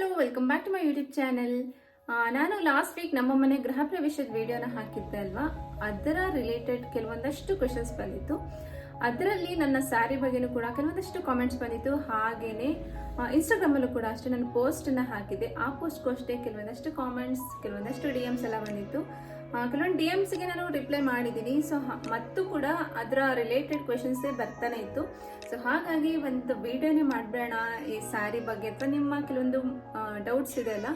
Hello welcome back to my YouTube channel ನಾನು last week ನಮ್ಮ ಮನೆ ಗೃಹ ಪ್ರವೇಶದ ವಿಡಿಯೋನ ಹಾಕಿದ್ದೆ ಅಲ್ವಾ? ಅದರ ರಿಲೇಟೆಡ್ ಕೆಲವೊಂದಷ್ಟು ಕ್ವೆಶನ್ಸ್ ಬಂದಿತ್ತು. ಅದರಲ್ಲಿ ನನ್ನ ಸ್ಯಾರಿ ಬಗ್ಗೆನೂ ಕೂಡ ಕೆಲವೊಂದಷ್ಟು ಕಾಮೆಂಟ್ಸ್ ಬಂದಿತ್ತು. ಹಾಗೇನೆ ಇನ್ಸ್ಟಾಗ್ರಾಮಲ್ಲೂ ಕೂಡ ಅಷ್ಟೇ ನಾನು ಪೋಸ್ಟನ್ನು ಹಾಕಿದ್ದೆ. ಆ ಪೋಸ್ಟ್ಗೂ ಅಷ್ಟೇ ಕೆಲವೊಂದಷ್ಟು ಕಾಮೆಂಟ್ಸ್ ಕೆಲವೊಂದಷ್ಟು ಡಿ ಎಮ್ಸ್ ಎಲ್ಲ ಬಂದಿತ್ತು. ಕೆಲವೊಂದು ಡಿ ಎಮ್ಸ್ಗೆ ನಾನು ರಿಪ್ಲೈ ಮಾಡಿದ್ದೀನಿ. ಸೊ ಮತ್ತು ಕೂಡ ಅದರ ರಿಲೇಟೆಡ್ ಕ್ವೆಶನ್ಸೇ ಬರ್ತಾನೆ ಇತ್ತು. ಸೊ ಹಾಗಾಗಿ ಒಂದು ವಿಡಿಯೋನೇ ಮಾಡಬೇಡ ಈ ಸ್ಯಾರಿ ಬಗ್ಗೆ ಅಥವಾ ನಿಮ್ಮ ಕೆಲವೊಂದು ಡೌಟ್ಸ್ ಇದೆ ಅಲ್ಲ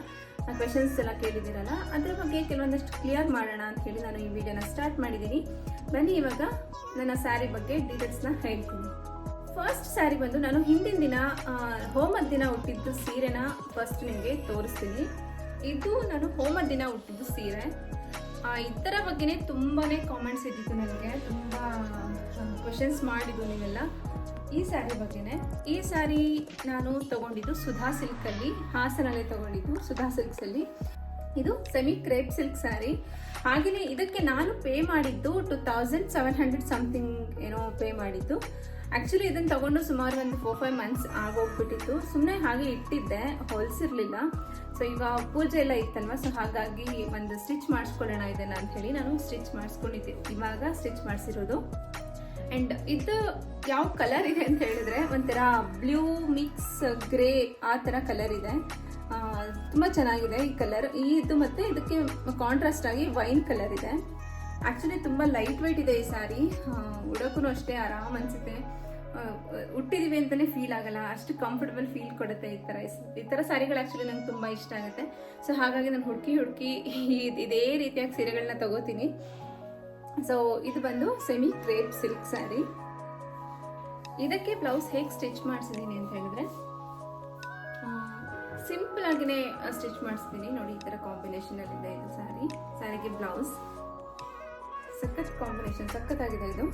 ಕ್ವೆಶನ್ಸ್ ಎಲ್ಲ ಕೇಳಿದ್ದೀರಲ್ಲ, ಅದ್ರ ಬಗ್ಗೆ ಕೆಲವೊಂದಷ್ಟು ಕ್ಲಿಯರ್ ಮಾಡೋಣ ಅಂತ ಹೇಳಿ ನಾನು ಈ ವಿಡಿಯೋನ ಸ್ಟಾರ್ಟ್ ಮಾಡಿದ್ದೀನಿ. ಬನ್ನಿ ಇವಾಗ ನನ್ನ ಸ್ಯಾರಿ ಬಗ್ಗೆ ಡೀಟೇಲ್ಸ್ನ ಹೇಳ್ತೀನಿ. ಫಸ್ಟ್ ಸ್ಯಾರಿ ಬಂದು ನಾನು ಹಿಂದಿನ ದಿನ ಹೋಮದ ದಿನ ಹುಟ್ಟಿದ್ದು ಸೀರೆನ ಫಸ್ಟ್ ನಿಮಗೆ ತೋರಿಸ್ತೀನಿ. ಇದು ನಾನು ಹೋಮದ ದಿನ ಹುಟ್ಟಿದ್ದು ಸೀರೆ. ಇದರ ಬಗ್ಗೆನೇ ತುಂಬಾ ಕಾಮೆಂಟ್ಸ್ ಇದ್ದಿತ್ತು ನನಗೆ. ತುಂಬ ಕ್ವಶನ್ಸ್ ಮಾಡಿದ್ದು ನೀವೆಲ್ಲ. ಈ ಸ್ಯಾರಿ ಬಗ್ಗೆನೇ. ಈ ಸ್ಯಾರಿ ನಾನು ತಗೊಂಡಿದ್ದು ಸುಧಾ ಸಿಲ್ಕಲ್ಲಿ, ಹಾಸನಲ್ಲೇ ತಗೊಂಡಿದ್ದು ಸುಧಾ ಸಿಲ್ಕ್ಸಲ್ಲಿ. ಇದು ಸೆಮಿ ಕ್ರೇಪ್ ಸಿಲ್ಕ್ ಸ್ಯಾರಿ ಹಾಗೆಯೇ ಇದಕ್ಕೆ ನಾನು ಪೇ ಮಾಡಿದ್ದು two thousand seven hundred something ಏನೋ ಪೇ ಮಾಡಿದ್ದು. ಆ್ಯಕ್ಚುಲಿ ಇದನ್ನು ತಗೊಂಡು ಸುಮಾರು ಒಂದು ಫೋರ್ ಫೈವ್ ಮಂತ್ಸ್ ಆಗೋಗ್ಬಿಟ್ಟಿತ್ತು. ಸುಮ್ಮನೆ ಹಾಗೆ ಇಟ್ಟಿದ್ದೆ, ಹೊಲಿಸಿರ್ಲಿಲ್ಲ. ಸೊ ಈಗ ಪೂಜೆ ಎಲ್ಲ ಇತ್ತಲ್ವ? ಸೊ ಹಾಗಾಗಿ ಒಂದು ಸ್ಟಿಚ್ ಮಾಡಿಸ್ಕೊಳ್ಳೋಣ ಇದನ್ನ ಅಂತ ಹೇಳಿ ನಾನು ಸ್ಟಿಚ್ ಮಾಡಿಸ್ಕೊಂಡಿದ್ದೆ. ಇವಾಗ ಸ್ಟಿಚ್ ಮಾಡಿಸಿರೋದು. ಆ್ಯಂಡ್ ಇದು ಯಾವ ಕಲರ್ ಇದೆ ಅಂತ ಹೇಳಿದ್ರೆ, ಒಂಥರ ಬ್ಲೂ ಮಿಕ್ಸ್ ಗ್ರೇ ಆ ಥರ ಕಲರ್ ಇದೆ. ತುಂಬ ಚೆನ್ನಾಗಿದೆ ಈ ಕಲರ್ ಇದು ಮತ್ತೆ ಇದಕ್ಕೆ ಕಾಂಟ್ರಾಸ್ಟ್ ಆಗಿ ವೈನ್ ಕಲರ್ ಇದೆ. ಆ್ಯಕ್ಚುಲಿ ತುಂಬ ಲೈಟ್ ವೈಟ್ ಇದೆ ಈ ಸಾರಿ ಉಡೋಕ್ಕೂ ಅಷ್ಟೇ ಆರಾಮ್ ಅನಿಸುತ್ತೆ. ಹುಟ್ಟಿದೀವಿ ಅಂತಲೇ ಫೀಲ್ ಆಗಲ್ಲ. ಅಷ್ಟು ಕಂಫರ್ಟಬಲ್ ಫೀಲ್ ಕೊಡುತ್ತೆ ಈ ಥರ ಈ ಥರ ಸ್ಯಾರಿಗಳು ಆ್ಯಕ್ಚುಲಿ ನಂಗೆ ತುಂಬ ಇಷ್ಟ ಆಗುತ್ತೆ. ಸೊ ಹಾಗಾಗಿ ನಾನು ಹುಡುಕಿ ಹುಡುಕಿ ಇದೇ ರೀತಿಯಾಗಿ ಸೀರೆಗಳನ್ನ ತಗೋತೀನಿ. ಸೊ ಇದು ಬಂದು ಸೆಮಿ ಕ್ರೇಪ್ ಸಿಲ್ಕ್ ಸ್ಯಾರಿ ಇದಕ್ಕೆ ಬ್ಲೌಸ್ ಹೇಗೆ ಸ್ಟಿಚ್ ಮಾಡಿಸಿದ್ದೀನಿ ಅಂತ ಹೇಳಿದ್ರೆ ಸಿಂಪಲ್ ಆಗಿನೇ ಸ್ಟಿಚ್ ಮಾಡಿಸ್ತೀನಿ ನೋಡಿ, ಈ ಥರ ಕಾಂಬಿನೇಷನ್ ಇದೆ ಇದು ಸ್ಯಾರಿ ಸ್ಯಾರಿಗೆ ಬ್ಲೌಸ್ ಸಖತ್ ಕಾಂಬಿನೇಷನ್ ಸಖತ್ತಾಗಿದೆ ಇದು.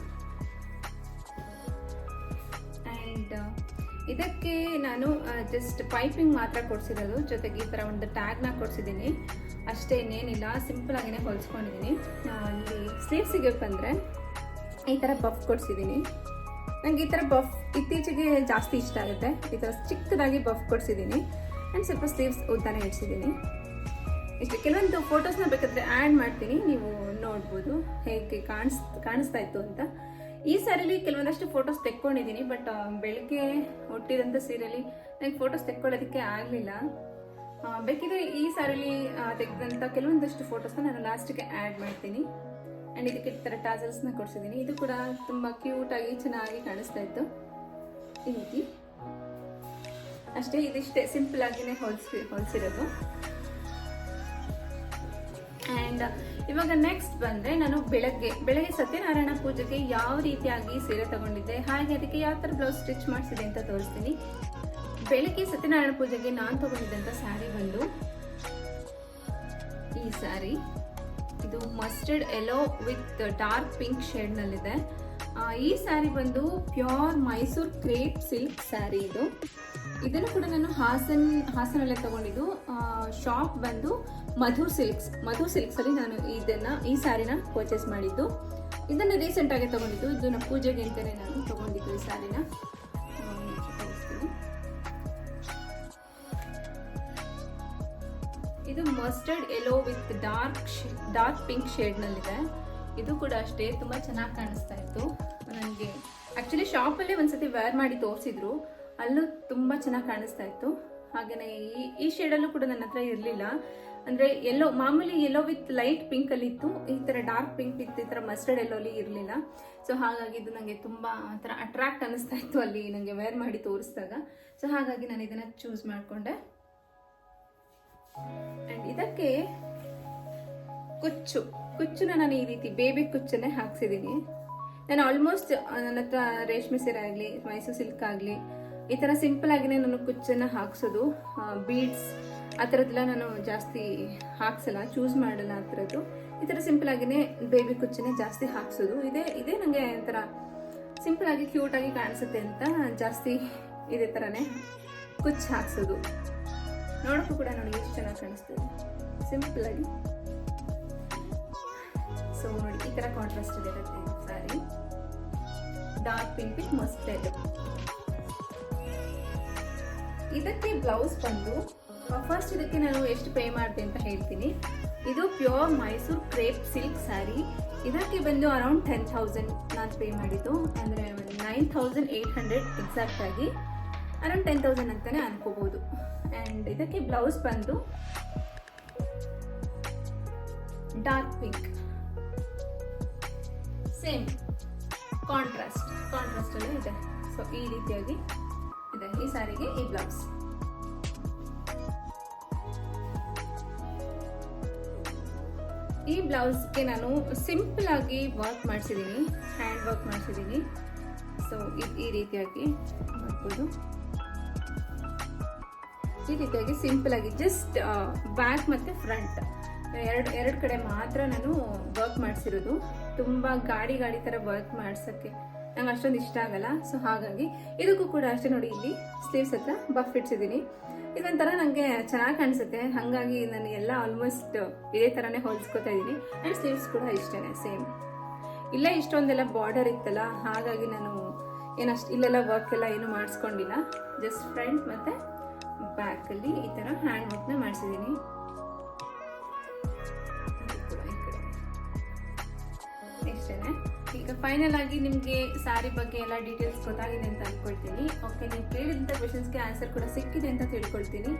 ಇದಕ್ಕೆ ನಾನು ಜಸ್ಟ್ ಪೈಪಿಂಗ್ ಮಾತ್ರ ಕೊಡಿಸಿರೋದು. ಜೊತೆಗೆ ಈ ಥರ ಒಂದು ಟ್ಯಾಗ್ನ ಕೊಡಿಸಿದ್ದೀನಿ. ಅಷ್ಟೇ ಇನ್ನೇನಿಲ್ಲ ಸಿಂಪಲ್ ಆಗಿನೇ ಹೊಲಿಸ್ಕೊಂಡಿದ್ದೀನಿ ಅಲ್ಲಿ ಸ್ಲೀವ್ಸಿಗೆ ಬಂದರೆ ಈ ಥರ ಬಫ್ ಕೊಡಿಸಿದ್ದೀನಿ ನನಗೆ ಈ ಥರ ಬಫ್ ಇತ್ತೀಚೆಗೆ ಜಾಸ್ತಿ ಇಷ್ಟ ಆಗುತ್ತೆ. ಈ ಥರ ಚಿಕ್ಕದಾಗಿ ಬಫ್ ಕೊಡಿಸಿದ್ದೀನಿ ಆ್ಯಂಡ್ ಸ್ವಲ್ಪ ಸ್ಲೀವ್ಸ್ ಉದ್ದಾನೆ ಇಡ್ಸಿದ್ದೀನಿ ಇಷ್ಟು, ಕೆಲವೊಂದು ಫೋಟೋಸ್ನ ಬೇಕಾದರೆ ಆ್ಯಡ್ ಮಾಡ್ತೀನಿ. ನೀವು ನೋಡ್ಬೋದು ಹೇಗೆ ಕಾಣಿಸ್, ಕಾಣಿಸ್ತಾ ಇತ್ತು ಅಂತ. ಈ ಸ್ಯಾರಿಲಿ ಕೆಲವೊಂದಷ್ಟು ಫೋಟೋಸ್ ತೆಕ್ಕೊಂಡಿದ್ದೀನಿ ಬಟ್ ಬೆಳಗ್ಗೆ ಹುಟ್ಟಿದಂಥ ಸೀರೆಯಲ್ಲಿ ನನಗೆ ಫೋಟೋಸ್ ತೆಕ್ಕೊಳ್ಳೋದಕ್ಕೆ ಆಗಲಿಲ್ಲ. ಬೇಕಿದ್ರೆ ಈ ಸ್ಯಾರಿಲಿ ತೆಗೆದಂಥ ಕೆಲವೊಂದಷ್ಟು ಫೋಟೋಸ್ನ ನಾನು ಲಾಸ್ಟಿಗೆ ಆ್ಯಡ್ ಮಾಡ್ತೀನಿ. ಆ್ಯಂಡ್ ಇದಕ್ಕೆ ಥರ ಟಾಸಲ್ಸ್ನ ಕೊಡಿಸಿದ್ದೀನಿ ಇದು ಕೂಡ ತುಂಬ ಕ್ಯೂಟಾಗಿ ಚೆನ್ನಾಗಿ ಕಾಣಿಸ್ತಾ ಇತ್ತು. ಈ ರೀತಿ. ಅಷ್ಟೇ, ಇದಿಷ್ಟೇ ಸಿಂಪಲ್ ಆಗಿನೇ ಹೊಲ್ಸಿ, ಹೊಲಿಸಿರೋದು. ಆ್ಯಂಡ್ ಇವಾಗ ನೆಕ್ಸ್ಟ್ ಬಂದರೆ ನಾನು ಬೆಳಗ್ಗೆ ಬೆಳಗ್ಗೆ ಸತ್ಯನಾರಾಯಣ ಪೂಜೆಗೆ ಯಾವ ರೀತಿಯಾಗಿ ಸೀರೆ ತಗೊಂಡಿದ್ದೆ, ಹಾಗೆ ಅದಕ್ಕೆ ಯಾವ ಥರ ಬ್ಲೌಸ್ ಸ್ಟಿಚ್ ಮಾಡಿಸಿದೆ ಅಂತ ತೋರಿಸ್ತೀನಿ. ಬೆಳಗ್ಗೆ ಸತ್ಯನಾರಾಯಣ ಪೂಜೆಗೆ ನಾನು ತಗೊಂಡಿದ್ದಂಥ ಸ್ಯಾರಿ ಬಂದು ಈ ಸ್ಯಾರಿ ಇದು mustard yellow with dark pink ಶೇಡ್ನಲ್ಲಿದೆ ಈ ಸ್ಯಾರಿ ಬಂದು pure Mysore crepe silk sari ಇದು. ಇದನ್ನು ಕೂಡ ನಾನು ಹಾಸನ್, ಹಾಸನಲ್ಲೇ ತಗೊಂಡಿದ್ದು. ಶಾಪ್ ಬಂದು ಮಧು ಸಿಲ್ಕ್ಸ್. ಮಧು ಸಿಲ್ಕ್ಸಲ್ಲಿ ನಾನು ಇದನ್ನ, ಈ ಸ್ಯಾರಿನ ಪರ್ಚೇಸ್ ಮಾಡಿದ್ದು. ಇದನ್ನು ರೀಸೆಂಟಾಗಿ ತಗೊಂಡಿದ್ದು. ಇದನ್ನ ಪೂಜೆಗೆ ಅಂತಲೇ ನಾನು ತಗೊಂಡಿದ್ದು ಈ ಸ್ಯಾರಿನ ಇದು mustard yellow with dark dark pink ಶೇಡ್ನಲ್ಲಿದೆ ಇದು ಕೂಡ ಅಷ್ಟೇ, ತುಂಬಾ ಚೆನ್ನಾಗಿ ಕಾಣಿಸ್ತಾ ಇತ್ತು. ನನಗೆ ಆ್ಯಕ್ಚುಲಿ ಶಾಪಲ್ಲೇ ಒಂದ್ಸತಿ ವೇರ್ ಮಾಡಿ ತೋರಿಸಿದ್ರು. ಅಲ್ಲೂ ತುಂಬ ಚೆನ್ನಾಗಿ ಕಾಣಿಸ್ತಾ ಇತ್ತು. ಹಾಗೆಯೇ ಈ ಈ ಶೇಡಲ್ಲೂ ಕೂಡ ನನ್ನ ಹತ್ರ ಇರಲಿಲ್ಲ. ಅಂದರೆ ಎಲ್ಲೋ ಮಾಮೂಲಿ ಎಲ್ಲೋ ವಿತ್ ಲೈಟ್ ಪಿಂಕಲ್ಲಿ ಇತ್ತು. ಈ ಥರ ಡಾರ್ಕ್ ಪಿಂಕ್ ಇತ್ತು, ಈ ಥರ ಮಸ್ಟರ್ಡ್ ಎಲ್ಲೋಲಿ ಇರಲಿಲ್ಲ. ಸೊ ಹಾಗಾಗಿ ಇದು ನನಗೆ ತುಂಬ ಥರ ಅಟ್ರಾಕ್ಟ್ ಅನ್ನಿಸ್ತಾ ಇತ್ತು ಅಲ್ಲಿ ನನಗೆ ವೇರ್ ಮಾಡಿ ತೋರಿಸಿದಾಗ. ಸೊ ಹಾಗಾಗಿ ನಾನು ಇದನ್ನು ಚೂಸ್ ಮಾಡಿಕೊಂಡೆ. ಅಂಡ್ ಇದಕ್ಕೆ ಕುಚ್ಚು. ಕುಚ್ಚನ್ನ ನಾನು ಈ ರೀತಿ ಬೇಬಿ ಕುಚ್ಚನ್ನೇ ಹಾಕ್ಸಿದ್ದೀನಿ. ನಾನು ಆಲ್ಮೋಸ್ಟ್ ನನ್ನ ಹತ್ರ ರೇಷ್ಮೆ ಸೀರೆ ಆಗಲಿ, ಮೈಸೂರು ಸಿಲ್ಕ್ ಆಗಲಿ ಈ ಥರ ಸಿಂಪಲ್ ಆಗಿನೇ ನಾನು ಕುಚ್ಚನ್ನು ಹಾಕ್ಸೋದು. ಬೀಡ್ಸ್ ಆ ಥರದ್ದೆಲ್ಲ ನಾನು ಜಾಸ್ತಿ ಹಾಕ್ಸಲ್ಲ ಚೂಸ್ ಮಾಡಲ್ಲ ಆ ಥರದ್ದು ಈ ಥರ ಸಿಂಪಲ್ ಆಗಿನೇ ಬೇಬಿ ಕುಚ್ಚನ್ನೇ ಜಾಸ್ತಿ ಹಾಕ್ಸೋದು. ಇದೇ ಇದೇ ನನಗೆ ಒಂಥರ ಸಿಂಪಲ್ ಆಗಿ ಕ್ಯೂಟ್ ಆಗಿ ಕಾಣಿಸುತ್ತೆ ಅಂತ ಜಾಸ್ತಿ ಇದೇ ಥರನೇ ಕುಚ್ಚು ಹಾಕ್ಸೋದು. ನೋಡೋಕ್ಕೂ ಕೂಡ ನೋಡಿ ಎಷ್ಟು ಚೆನ್ನಾಗಿ ಕಾಣಿಸ್ತದೆ ಸಿಂಪಲ್ ಆಗಿ. ಸೊ ನೋಡಿ, ಈ ಥರ ಕಾಂಟ್ರಾಸ್ಟ್ ಇರುತ್ತೆ ಸಾರಿ ಡಾರ್ಕ್ ಪಿಂಕ್ ಮಸ್ತ್ ಮಸ್ಟರ್ಡ್ ಇದಕ್ಕೆ ಬ್ಲೌಸ್ ಬಂದು ಫಸ್ಟ್ ಇದಕ್ಕೆ ನಾನು ಎಷ್ಟು ಪೇ ಮಾಡಿದೆ ಅಂತ ಹೇಳ್ತೀನಿ. ಇದು pure Mysore crepe silk sari ಇದಕ್ಕೆ ಬಂದು ಅರೌಂಡ್ ಟೆನ್ ಥೌಸಂಡ್ ನಾನು ಪೇ ಮಾಡಿದ್ದು. ಅಂದರೆ nine thousand eight hundred exact ಆಗಿ ಅರೌಂಡ್ ಟೆನ್ ತೌಸಂಡ್ ಅಂತಲೇ ಅನ್ಕೋಬೋದು. ಆ್ಯಂಡ್ ಇದಕ್ಕೆ ಬ್ಲೌಸ್ ಬಂದು dark pink same contrast contrast ಅಲ್ಲೇ ಇದೆ. ಸೊ ಈ ರೀತಿಯಾಗಿ ಇದೆ ಈ ಸಾರಿಗೆ, ಈ ಬ್ಲೌಸ್. ಈ ಬ್ಲೌಸ್ಗೆ ನಾನು ಸಿಂಪಲ್ ಆಗಿ ವರ್ಕ್ ಮಾಡಿಸಿದ್ದೀನಿ ಹ್ಯಾಂಡ್ ವರ್ಕ್ ಮಾಡಿಸಿದ್ದೀನಿ ಸೊ ಈ ರೀತಿಯಾಗಿ ನೋಡ್ಬೋದು ಈ ರೀತಿಯಾಗಿ ಸಿಂಪಲ್ ಆಗಿ ಜಸ್ಟ್ ಬ್ಯಾಕ್ ಮತ್ತು ಫ್ರಂಟ್ ಎರಡು ಎರಡು ಕಡೆ ಮಾತ್ರ ನಾನು ವರ್ಕ್ ಮಾಡಿಸಿರೋದು. ತುಂಬ ಗಾಡಿ ಗಾಡಿ ಥರ ವರ್ಕ್ ಮಾಡ್ಸೋಕ್ಕೆ ನಂಗೆ ಅಷ್ಟೊಂದು ಇಷ್ಟ ಆಗಲ್ಲ. ಸೊ ಹಾಗಾಗಿ ಇದಕ್ಕೂ ಕೂಡ ಅಷ್ಟೇ ನೋಡಿ ಇಲ್ಲಿ ಸ್ಲೀವ್ಸ್ ಹತ್ರ ಬಫ್ ಇಟ್ಸಿದ್ದೀನಿ ಇದೊಂಥರ ನನಗೆ ಚೆನ್ನಾಗಿ ಕಾಣಿಸುತ್ತೆ. ಹಾಗಾಗಿ ನಾನು ಎಲ್ಲ ಆಲ್ಮೋಸ್ಟ್ ಇದೇ ಥರನೇ ಹೊಲಿಸ್ಕೊತಾ ಇದ್ದೀನಿ. ಆ್ಯಂಡ್ ಸ್ಲೀವ್ಸ್ ಕೂಡ ಇಷ್ಟನೇ ಸೇಮ್ ಇಲ್ಲ, ಇಷ್ಟೊಂದೆಲ್ಲ ಬಾರ್ಡರ್ ಇತ್ತಲ್ಲ, ಹಾಗಾಗಿ ನಾನು ಏನಷ್ಟು ಇಲ್ಲೆಲ್ಲ ವರ್ಕ್ ಎಲ್ಲ ಏನು ಮಾಡಿಸ್ಕೊಂಡಿಲ್ಲ. ಜಸ್ಟ್ ಫ್ರಂಟ್ ಮತ್ತು ಬ್ಯಾಕಲ್ಲಿ ಈ ಥರ ಹ್ಯಾಂಡ್ ವರ್ಕ್ನ ಮಾಡಿಸಿದ್ದೀನಿ. ಇಷ್ಟೇನೆ. ಈಗ ಫೈನಲ್ ಆಗಿ ನಿಮಗೆ ಸ್ಯಾರಿ ಬಗ್ಗೆ ಎಲ್ಲ ಡೀಟೇಲ್ಸ್ ಗೊತ್ತಾಗಿದೆ ಅಂತ ಅನ್ಕೊಳ್ತೀನಿ. ಓಕೆ ನೀವು ಕೇಳಿದಂಥ ಕ್ವೆಶನ್ಸ್ಗೆ ಆನ್ಸರ್ ಕೂಡ ಸಿಕ್ಕಿದೆ ಅಂತ ತಿಳ್ಕೊಳ್ತೀನಿ.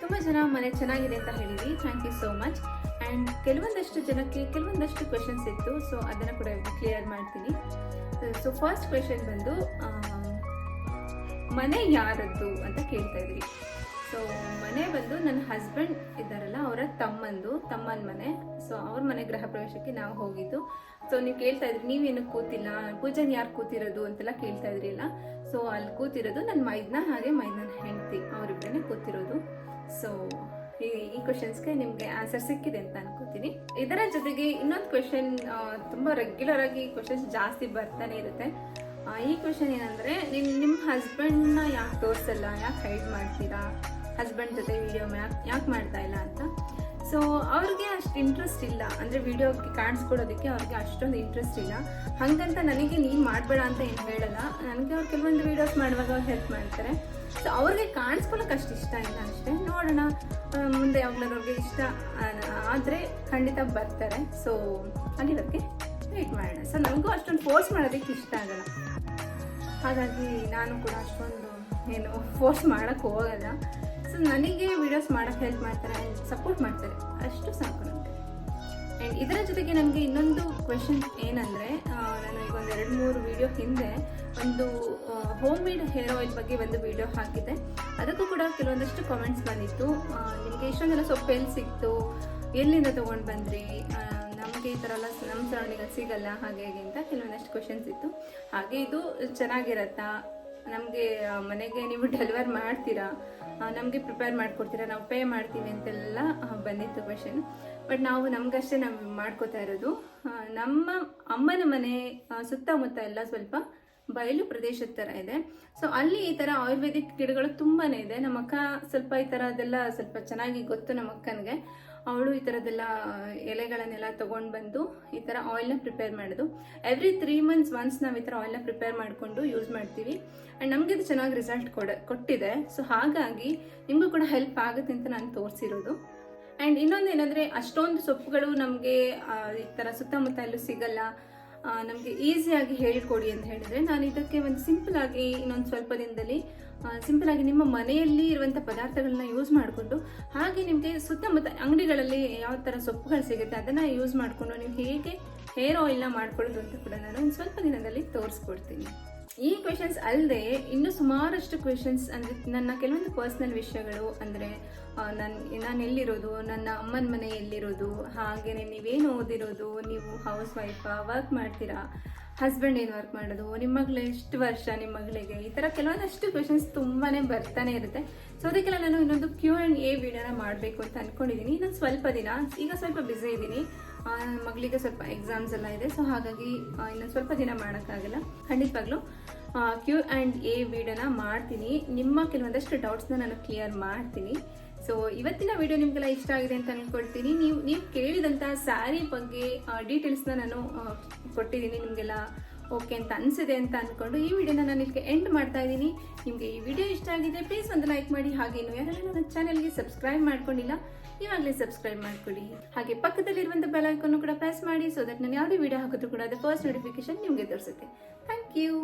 ತುಂಬ ಜನ ಮನೆ ಚೆನ್ನಾಗಿದೆ ಅಂತ ಹೇಳಿದ್ವಿ thank you so much and ಕೆಲವೊಂದಷ್ಟು ಜನಕ್ಕೆ ಕೆಲವೊಂದಷ್ಟು ಕ್ವೆಶನ್ಸ್ ಇತ್ತು. ಸೊ ಅದನ್ನು ಕೂಡ ಕ್ಲಿಯರ್ ಮಾಡ್ತೀನಿ. ಸೊ ಫಸ್ಟ್ ಕ್ವೆಶನ್ ಬಂದು ಮನೆ ಯಾರದ್ದು ಅಂತ ಕೇಳ್ತಾ ಇದ್ರಿ. ಸೊ ಮನೆ ಬಂದು ನನ್ನ ಹಸ್ಬೆಂಡ್ ಇದ್ದಾರಲ್ಲ, ಅವರ ತಮ್ಮಂದು, ತಮ್ಮನ ಮನೆ. ಸೊ ಅವ್ರ ಮನೆ ಗೃಹ ಪ್ರವೇಶಕ್ಕೆ ನಾವು ಹೋಗಿದ್ದು. ಸೊ ನೀವು ಕೇಳ್ತಾ ಇದ್ರಿ, ನೀವೇನು ಕೂತಿಲ್ಲ, ಪೂಜನ್ ಯಾರು ಕೂತಿರೋದು ಅಂತೆಲ್ಲ ಕೇಳ್ತಾ ಇದ್ರಿಲ್ಲ ಸೊ ಅಲ್ಲಿ ಕೂತಿರೋದು ನನ್ನ ಮೈದ್ನ ಹಾಗೆ ಮೈದ್ನ ಹೆಂಡತಿ ಅವರಿಬ್ಬರೇ ಕೂತಿರೋದು. ಸೊ ಈ ಈ ಕ್ವಶನ್ಸ್ಗೆ ನಿಮಗೆ ಆನ್ಸರ್ ಸಿಕ್ಕಿದೆ ಅಂತ ಅನ್ಕೋತೀನಿ. ಇದರ ಜೊತೆಗೆ ಇನ್ನೊಂದು ಕ್ವೆಶನ್ ತುಂಬ ರೆಗ್ಯುಲರ್ ಆಗಿ ಕ್ವಶನ್ಸ್ ಜಾಸ್ತಿ ಬರ್ತಾನೆ ಇರುತ್ತೆ. ಈ ಕ್ವೆಶನ್ ಏನಂದ್ರೆ, ನಿಮ್ ನಿಮ್ಮ ಹಸ್ಬೆಂಡ್ನ ಯಾಕೆ ತೋರಿಸಲ್ಲ, ಯಾಕೆ ಹೈಡ್ ಮಾಡ್ತೀರಾ? ಹಸ್ಬೆಂಡ್ ಜೊತೆ ವಿಡಿಯೋ ಯಾಕೆ ಮಾಡ್ತಾ ಇಲ್ಲ ಅಂತ. ಸೊ ಅವ್ರಿಗೆ ಅಷ್ಟು ಇಂಟ್ರೆಸ್ಟ್ ಇಲ್ಲ. ಅಂದರೆ ವಿಡಿಯೋಗೆ ಕಾಣಿಸ್ಕೊಡೋದಕ್ಕೆ ಅವ್ರಿಗೆ ಅಷ್ಟೊಂದು ಇಂಟ್ರೆಸ್ಟ್ ಇಲ್ಲ. ಹಾಗಂತ ನನಗೆ ನೀನು ಮಾಡಬೇಡ ಅಂತ ಏನು ಹೇಳಲ್ಲ. ನನಗೆ ಅವ್ರು ಕೆಲವೊಂದು ವೀಡಿಯೋಸ್ ಮಾಡುವಾಗ ಅವ್ರು ಹೆಲ್ಪ್ ಮಾಡ್ತಾರೆ. ಸೊ ಅವ್ರಿಗೆ ಕಾಣಿಸ್ಕೊಳ್ಳೋಕೆ ಅಷ್ಟು ಇಷ್ಟ ಇಲ್ಲ ಅಷ್ಟೇ. ನೋಡೋಣ. ಮುಂದೆ ಯಾವಾಗ ಅವ್ರಿಗೆ ಇಷ್ಟ ಆದರೆ ಖಂಡಿತ ಬರ್ತಾರೆ. ಸೊ ಅಲ್ಲಿರೋಕ್ಕೆ ವೇಟ್ ಮಾಡೋಣ. ಸೊ ನನಗೂ ಅಷ್ಟೊಂದು ಫೋರ್ಸ್ ಮಾಡೋದಕ್ಕೆ ಇಷ್ಟ ಆಗಲ್ಲ. ಹಾಗಾಗಿ ನಾನು ಕೂಡ ಅಷ್ಟೊಂದು ಏನು ಫೋರ್ಸ್ ಮಾಡೋಕ್ಕೆ ಹೋಗಲ್ಲ. ಸೊ ನನಗೆ ವಿಡಿಯೋಸ್ ಮಾಡೋಕ್ಕೆ ಹೆಲ್ಪ್ ಮಾಡ್ತಾರೆ ಆ್ಯಂಡ್ ಸಪೋರ್ಟ್ ಮಾಡ್ತಾರೆ. ಅಷ್ಟು ಸಾಕು ನನಗೆ. ಆ್ಯಂಡ್ ಇದರ ಜೊತೆಗೆ ನನಗೆ ಇನ್ನೊಂದು ಕ್ವೆಶನ್ ಏನಂದರೆ ನಾನು ಈಗ ಒಂದು ಎರಡು ಮೂರು ವಿಡಿಯೋ ಹಿಂದೆ ಒಂದು ಹೋಮ್ ಮೇಡ್ ಹೇರ್ ಆಯಿಲ್ ಬಗ್ಗೆ ಒಂದು ವಿಡಿಯೋ ಹಾಕಿದ್ದೆ. ಅದಕ್ಕೂ ಕೂಡ ಕೆಲವೊಂದಷ್ಟು ಕಾಮೆಂಟ್ಸ್ ಬಂದಿತ್ತು. ನಿಮಗೆ ಇಷ್ಟೊಂದೆಲ್ಲ ಸೊಪ್ಪು ಎಲ್ಲಿ ಸಿಕ್ತು. ಎಲ್ಲಿಂದ ತೊಗೊಂಡು ಬಂದ್ರಿ? ನಮಗೆ ಈ ಥರ ಎಲ್ಲ ನಮ್ಮ ಸರೌಂಡಿಂಗಲ್ಲಿ ಸಿಗಲ್ಲ, ಹಾಗೆ, ಹೀಗೆ ಅಂತ ಕೆಲವೊಂದಷ್ಟು ಕ್ವೆಶನ್ಸ್ ಇತ್ತು. ಹಾಗೆ ಇದು ಚೆನ್ನಾಗಿರತ್ತಾ? ನಮಗೆ ಮನೆಗೆ ನೀವು ಡೆಲಿವರ್ ಮಾಡ್ತೀರಾ ನಮಗೆ ಪ್ರಿಪೇರ್ ಮಾಡಿಕೊಡ್ತೀರಾ, ನಾವು ಪೇ ಮಾಡ್ತೀವಿ ಅಂತೆಲ್ಲ ಬಂದಿತ್ತು ಕ್ವೆಶನ್ ಬಟ್ ನಾವು ನಮಗಷ್ಟೇ ನಾವು ಮಾಡ್ಕೋತಾ ಇರೋದು. ನಮ್ಮ ಅಮ್ಮನ ಮನೆ ಸುತ್ತಮುತ್ತ ಎಲ್ಲ ಸ್ವಲ್ಪ ಬಯಲು ಪ್ರದೇಶದ ಥರ ಇದೆ. ಸೊ ಅಲ್ಲಿ ಈ ಥರ ಆಯುರ್ವೇದಿಕ್ ಗಿಡಗಳು ತುಂಬಾ ಇದೆ. ನಮ್ಮ ಅಕ್ಕ ಸ್ವಲ್ಪ ಈ ಥರದ್ದೆಲ್ಲ ಸ್ವಲ್ಪ ಚೆನ್ನಾಗಿ ಗೊತ್ತು ನಮ್ಮ ಅಕ್ಕನಿಗೆ. ಅವಳು ಈ ಥರದ್ದೆಲ್ಲ ಎಲೆಗಳನ್ನೆಲ್ಲ ತೊಗೊಂಡು ಬಂದು ಈ ಥರ ಆಯಿಲ್ನ ಪ್ರಿಪೇರ್ ಮಾಡೋದು. ಎವ್ರಿ ತ್ರೀ ಮಂತ್ಸ್ ಒನ್ಸ್ ನಾವು ಈ ಥರ ಆಯಿಲ್ನ ಪ್ರಿಪೇರ್ ಮಾಡಿಕೊಂಡು ಯೂಸ್ ಮಾಡ್ತೀವಿ. ಆ್ಯಂಡ್ ನಮಗೆ ಇದು ಚೆನ್ನಾಗಿ ರಿಸಲ್ಟ್ ಕೊಡ, ಕೊಟ್ಟಿದೆ. ಸೊ ಹಾಗಾಗಿ ನಿಮಗೂ ಕೂಡ ಹೆಲ್ಪ್ ಆಗುತ್ತೆ ಅಂತ ನಾನು ತೋರಿಸಿರೋದು. ಆ್ಯಂಡ್ ಇನ್ನೊಂದು ಏನಂದರೆ, ಅಷ್ಟೊಂದು ಸೊಪ್ಪುಗಳು ನಮಗೆ ಈ ಥರ ಸುತ್ತಮುತ್ತ ಎಲ್ಲೂ ಸಿಗಲ್ಲ. ನಮಗೆ ಈಸಿಯಾಗಿ ಹೇಳಿಕೊಡಿ ಅಂತ ಹೇಳಿದರೆ, ನಾನು ಇದಕ್ಕೆ ಒಂದು ಸಿಂಪಲ್ ಆಗಿ ಇನ್ನೊಂದು ಸ್ವಲ್ಪ ದಿನದಲ್ಲಿ ಸಿಂಪಲ್ ಆಗಿ ನಿಮ್ಮ ಮನೆಯಲ್ಲಿ ಇರುವಂಥ ಪದಾರ್ಥಗಳನ್ನ ಯೂಸ್ ಮಾಡಿಕೊಂಡು, ಹಾಗೆ ನಿಮಗೆ ಸುತ್ತಮುತ್ತ ಅಂಗಡಿಗಳಲ್ಲಿ ಯಾವ ಥರ ಸೊಪ್ಪುಗಳು ಸಿಗುತ್ತೆ ಅದನ್ನು ಯೂಸ್ ಮಾಡಿಕೊಂಡು ನೀವು ಹೇಗೆ ಹೇರ್ ಆಯಿಲ್ನ ಮಾಡ್ಕೊಳ್ಳೋದು ಅಂತ ಕೂಡ ನಾನು ಒಂದು ಸ್ವಲ್ಪ ದಿನದಲ್ಲಿ ತೋರಿಸ್ಕೊಡ್ತೀನಿ. ಈ ಕ್ವೆಶನ್ಸ್ ಅಲ್ಲದೆ ಇನ್ನೂ ಸುಮಾರಷ್ಟು ಕ್ವೆಶನ್ಸ್ ಅಂದರೆ ನನ್ನ ಕೆಲವೊಂದು ಪರ್ಸ್ನಲ್ ವಿಷಯಗಳು ಅಂದರೆ ನನ್ನ ನಾನು ಎಲ್ಲಿರೋದು, ನನ್ನ ಅಮ್ಮನ ಮನೆ ಎಲ್ಲಿರೋದು ಹಾಗೆಯೇ ನೀವೇನು ಓದಿರೋದು, ನೀವು ಹೌಸ್ ವೈಫಾ ವರ್ಕ್ ಮಾಡ್ತೀರಾ ಹಸ್ಬೆಂಡ್ ಏನು ವರ್ಕ್ ಮಾಡೋದು ನಿಮ್ಮ ಮಗಳು ಎಷ್ಟು ವರ್ಷ ನಿಮ್ಮ ಮಗಳಿಗೆ, ಈ ಥರ ಕೆಲವೊಂದಷ್ಟು ಕ್ವೆಶನ್ಸ್ ತುಂಬಾ ಬರ್ತಾನೆ ಇರುತ್ತೆ. ಸೊ ಅದಕ್ಕೆಲ್ಲ ನಾನು ಇನ್ನೊಂದು ಕ್ಯೂ ಆ್ಯಂಡ್ ಎ ವಿಡಿಯೋನ ಮಾಡಬೇಕು ಅಂತ ಅಂದ್ಕೊಂಡಿದ್ದೀನಿ ಇನ್ನೊಂದು ಸ್ವಲ್ಪ ದಿನ, ಈಗ ಸ್ವಲ್ಪ ಬ್ಯುಸಿ ಇದ್ದೀನಿ ಮಗಳಿಗೆ ಸ್ವಲ್ಪ ಎಕ್ಸಾಮ್ಸ್ ಎಲ್ಲ ಇದೆ. ಸೊ ಹಾಗಾಗಿ ಇನ್ನೊಂದು ಸ್ವಲ್ಪ ದಿನ ಮಾಡೋಕ್ಕಾಗಲ್ಲ. ಖಂಡಿತವಾಗ್ಲೂ ಕ್ಯೂ ಆ್ಯಂಡ್ ಎ ವಿಡಿಯೋನ ಮಾಡ್ತೀನಿ. ನಿಮ್ಮ ಕೆಲವೊಂದಷ್ಟು ಡೌಟ್ಸ್ನ ನಾನು ಕ್ಲಿಯರ್ ಮಾಡ್ತೀನಿ. ಸೊ ಇವತ್ತಿನ ವಿಡಿಯೋ ನಿಮಗೆಲ್ಲ ಇಷ್ಟ ಆಗಿದೆ ಅಂತ ಅಂದ್ಕೊಳ್ತೀನಿ ನೀವು ನೀವು ಕೇಳಿದಂಥ ಸ್ಯಾರಿ ಬಗ್ಗೆ ಡೀಟೇಲ್ಸ್ನ ನಾನು ಕೊಟ್ಟಿದ್ದೀನಿ ನಿಮಗೆಲ್ಲ. ಓಕೆ ಅಂತ ಅನಿಸಿದೆ ಅಂತ ಅಂದ್ಕೊಂಡು ಈ ವಿಡಿಯೋನ ನಾನು ಇಲ್ಲಿ ಎಂಡ್ ಮಾಡ್ತಾ ಇದ್ದೀನಿ. ನಿಮಗೆ ಈ ವಿಡಿಯೋ ಇಷ್ಟ ಆಗಿದೆ ಪ್ಲೀಸ್ ಒಂದು ಲೈಕ್ ಮಾಡಿ. ಹಾಗೆ ಇನ್ನು ಯಾರೆಲ್ಲ ನನ್ನ ಚಾನಲ್ಗೆ ಸಬ್ಸ್ಕ್ರೈಬ್ ಮಾಡ್ಕೊಂಡಿಲ್ಲ, ಇವಾಗಲೇ ಸಬ್ಸ್ಕ್ರೈಬ್ ಮಾಡ್ಕೊಳ್ಳಿ. ಹಾಗೆ ಪಕ್ಕದಲ್ಲಿರುವಂಥ ಬೆಲ್ ಐಕನ್ನು ಕೂಡ ಪ್ರೆಸ್ ಮಾಡಿ ಸೊ ದಟ್ ನಾನು ಯಾವುದೇ ವಿಡಿಯೋ ಹಾಕಿದ್ರು ಕೂಡ ಅದು ಫಸ್ಟ್ ನೋಟಿಫಿಕೇಶನ್ ನಿಮಗೆ ತೋರಿಸುತ್ತೆ. Thank you